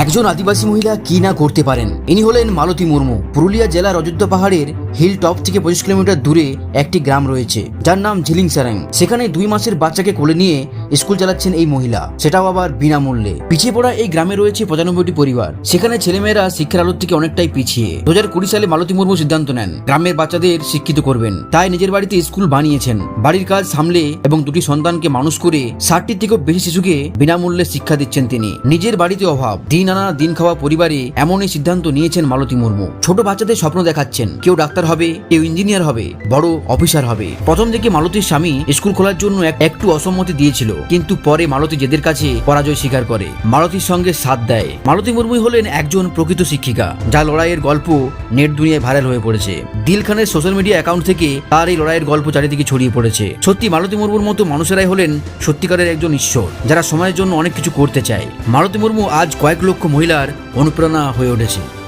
একজন আদিবাসী মহিলা কি না করতে পারেন? ইনি হলেন মালতী মুর্মু। পুরুলিয়া জেলার অযোধ্যা পাহাড়ের হিল টপ থেকে পঁচিশ কিলোমিটার দূরে একটি গ্রাম রয়েছে, যার নাম ঝিলিং সেখানে দুই মাসের বাচ্চাকে কোলে নিয়ে স্কুল চালাচ্ছেন এই মহিলা। সেটাও আবার বিনামূল্যে। পিছিয়ে পড়া এই গ্রামে রয়েছে পঁচানব্বইটি পরিবার। সেখানে ছেলেমেয়েরা শিক্ষার আলোর থেকে অনেকটাই পিছিয়ে। দু হাজার কুড়ি সালে মালতী মুর্মু সিদ্ধান্ত নেন, গ্রামের বাচ্চাদের শিক্ষিত করবেন। তাই নিজের বাড়িতে স্কুল বানিয়েছেন। বাড়ির কাজ সামলে এবং দুটি সন্তানকে মানুষ করে ষাটটির থেকেও বেশি শিশুকে বিনামূল্যে শিক্ষা দিচ্ছেন তিনি। নিজের বাড়িতে অভাব, দিন আনা দিন খাওয়া পরিবারে এমনই সিদ্ধান্ত নিয়েছেন মালতী মুর্মু। ছোট বাচ্চাদের স্বপ্ন দেখাচ্ছেন, কেউ ডাক্তার হবে, কেউ ইঞ্জিনিয়ার হবে, বড় অফিসার হবে। প্রথম থেকে মালতীর স্বামী স্কুল খোলার জন্য এক- একটু অসম্মতি দিয়েছিল। কিন্তু পরে মালতী জেদের কাছে পরাজয় স্বীকার করে। মালতীর সঙ্গে সাথ দেয়। মালতী মুর্মুই হলেন একজন প্রকৃত শিক্ষিকা, যা লড়াইয়ের গল্প নেট দুনিয়ায় ভাইরাল হয়ে পড়েছে। দিল খানের সোশ্যাল মিডিয়া অ্যাকাউন্ট থেকে তার এই লড়াইয়ের গল্প চারিদিকে ছড়িয়ে পড়েছে। সত্যি, মালতী মুর্মুর মতো মানুষেরাই হলেন সত্যিকারের একজন ঈশ্বর, যারা সময়ের জন্য অনেক কিছু করতে চায়। মালতী মুর্মু আজ কয়েক লক্ষ মহিলার অনুপ্রেরণা হয়ে উঠেছে।